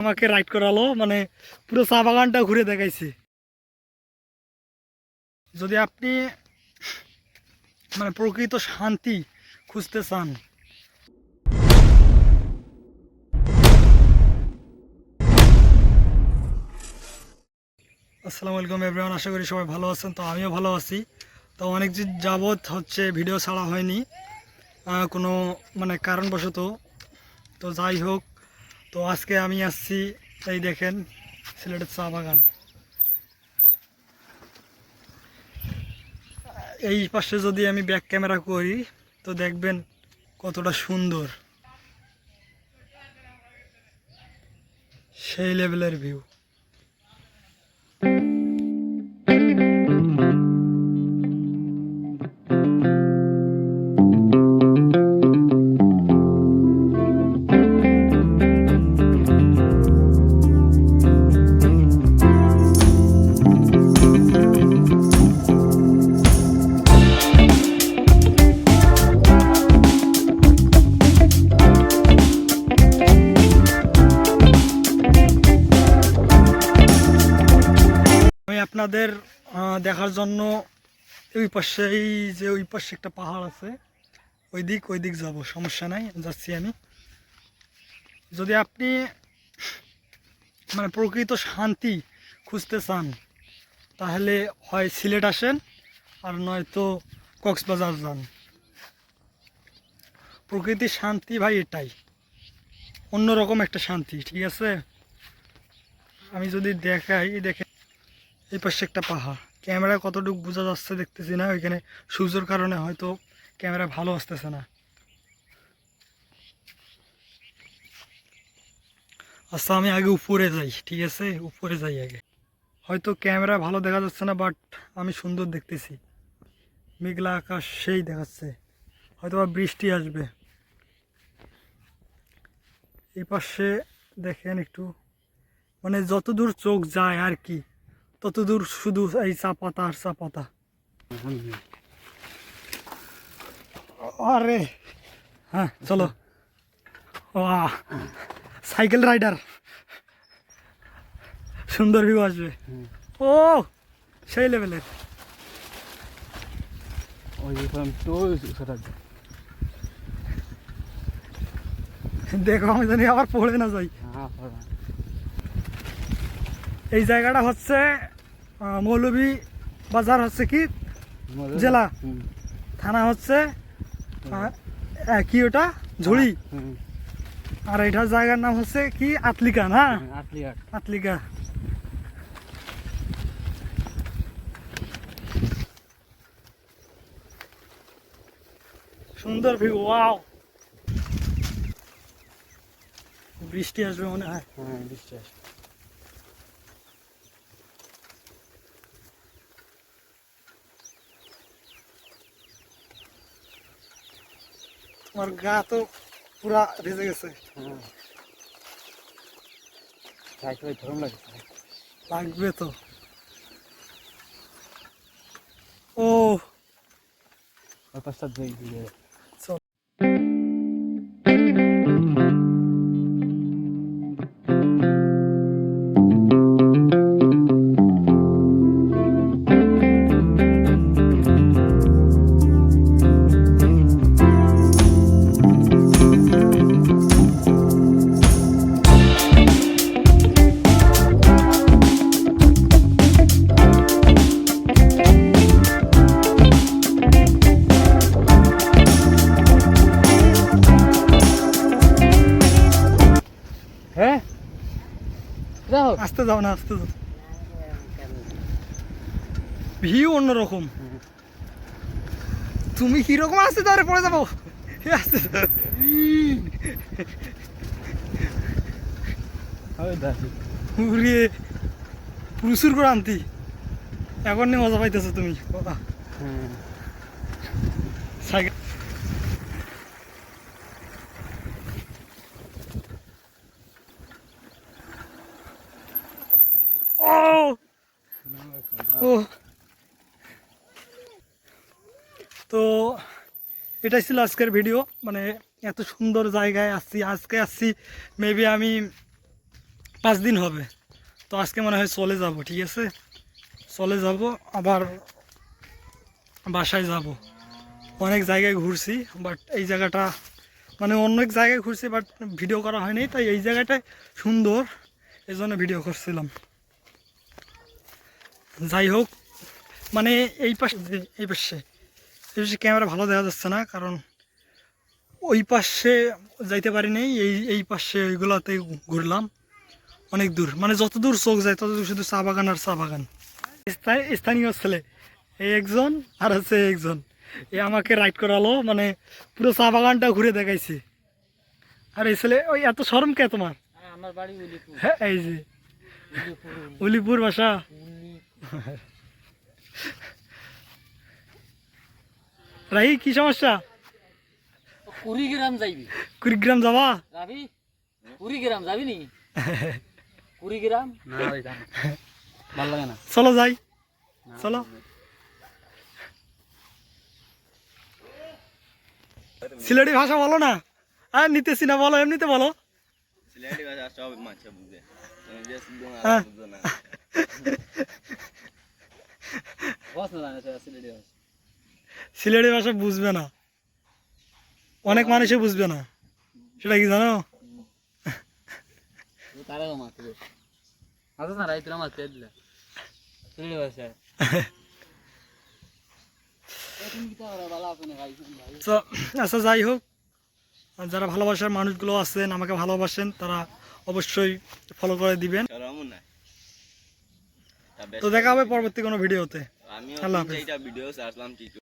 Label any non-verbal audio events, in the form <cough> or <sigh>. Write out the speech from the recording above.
আমাকে রাইড করালো মানে পুরো চা বাগানটা ঘুরে দেখাইছে। যদি আপনি মানে প্রকৃত শান্তি খুঁজতে চান। আসসালামু আলাইকুম এভরিওয়ান আশা করি সবাই ভালো আছেন, তো আমিও ভালো আছি। তো অনেক দিন যাবৎ হচ্ছে ভিডিও ছাড়া হয়নি কোনো মানে কারণবশত। তো যাই হোক তো আজকে আমি আসছি, এই দেখেন, সিলেটের চা বাগান। এই পাশে যদি আমি ব্যাক ক্যামেরা করি, তো দেখবেন কতটা সুন্দর। সেই লেভেলের ভিউ আপনাদের দেখার জন্য ওই পাশে এই যে ওই পাশে একটা পাহাড় আছে, ওই দিক ওই দিক যাব, সমস্যা নাই, যাচ্ছি আমি। যদি আপনি মানে প্রকৃত শান্তি খুঁজতে চান, তাহলে হয় সিলেট আসেন, আর নয়তো কক্সবাজার যান। প্রকৃতির শান্তি ভাই এটাই। অন্যরকম একটা শান্তি, ঠিক আছে? আমি যদি দেখাই, দেখে এই পাশে একটা পাহাড়। ক্যামেরা কতটুকু বোঝা যাচ্ছে দেখতেছি না, ওইখানে সূর্যের কারণে হয়তো ক্যামেরা ভালো আসতেছে না। আচ্ছা আমি আগে উপরে যাই, ঠিক আছে? উপরে যাই আগে। হয়তো ক্যামেরা ভালো দেখা যাচ্ছে না বাট আমি সুন্দর দেখতেছি। মেঘলা আকাশ সেই দেখাচ্ছে। হয়তো বা বৃষ্টি আসবে। এই পাশে দেখেন একটু। মানে যত দূর চোখ যায় আর কি। তত দূর শুধু এই চা পাতা আর চা পাতা আরে হ্যাঁ চলো। Cycle rider. সুন্দর ভিউ আসবে। ও, সেই লেভেলের দেখো, আমি জানি আবার পড়ে না যাই। হ্যাঁ এই জায়গাটা হচ্ছে মৌলভী বাজার হচ্ছে কি? জেলা? থানা হচ্ছে কি ওটা? ঝুড়ি। আর এটার জায়গার নাম হচ্ছে কি? আতলিকা না? আতলিকা। সুন্দর ভিউ ওয়াও বৃষ্টি আসবে মনে হয়। হ্যাঁ বিশ্বাস তোমার গা তো পুরা ভেজে গেছে। লাগবে তো। ও। ওই পাঁচটা যাও আসতে যাও না আসতে যাও। ভিউ অন্যরকম। তুমি কীরকম আসতে তাহলে পড়ে যাব? আসতে। উড়িয়ে প্রচুর করে আনতি এখন নিয়ে মজা পাইতেছো তুমি বাবা, হ্যাঁ সাইকেল ও ও তো এটাই ছিল আজকের ভিডিও মানে এত সুন্দর জায়গায় আসছি, আজকে আসছি মেবি আমি পাঁচ দিন হবে। তো আজকে মনে হয় চলে যাব, ঠিক আছে? চলে যাব, আবার বাসায় যাব। অনেক জায়গায় ঘুরছি বাট এই জায়গাটা মানে অনেক জায়গায় ঘুরছি বাট ভিডিও করা হয়নি, তাই এই জায়গাটায় সুন্দর এই জন্য ভিডিও করছিলাম। যাই হোক মানে এই পাশে এই পাশে এই পাশে ক্যামেরা ভালো দেখা যাচ্ছে না কারণ ওই পাশে যাইতে পারি নাই এই এই পাশে ওইগুলোতে ঘুরলাম অনেক দূর মানে যত দূর চোখ যায় তত দূর শুধু চা বাগান আর চা বাগান। স্থানীয় ছেলে এই একজন আর আছে একজন এ আমাকে রাইড করালো মানে পুরো চা বাগানটা ঘুরে দেখাইছে। আর এই ছেলে ওই এত সরম কে তোমার? আমার বাড়ি হ্যাঁ এই যে উলিপুর উলিপুর বাসা রাহি কি সমস্যা? কুড়িগ্রাম যাইবি। কুড়িগ্রাম যাবা? যাবি? কুড়িগ্রাম যাবি নি? কুড়িগ্রাম? না ভালো লাগে না। চলো যাই। চলো। সিলেটি ভাষা বলো না। আর নিতেছি না বলো এমনিতে বলো। সিলেটি ভাষা সব মানুষ বুঝে। হ্যাঁ। <laughs> সিলেটি ভাষা? বুঝবে না। অনেক মানুষে বুঝবে না। সেটা কি জানো? আচ্ছা আচ্ছা যাই হোক। যারা ভালোবাসার মানুষগুলো আছেন আমাকে ভালোবাসেন তারা অবশ্যই ফলো করে দিবেন। তো দেখা হবে পরবর্তী কোনো ভিডিওতে। আমিও ভিডিও ছাড়লাম টিকটক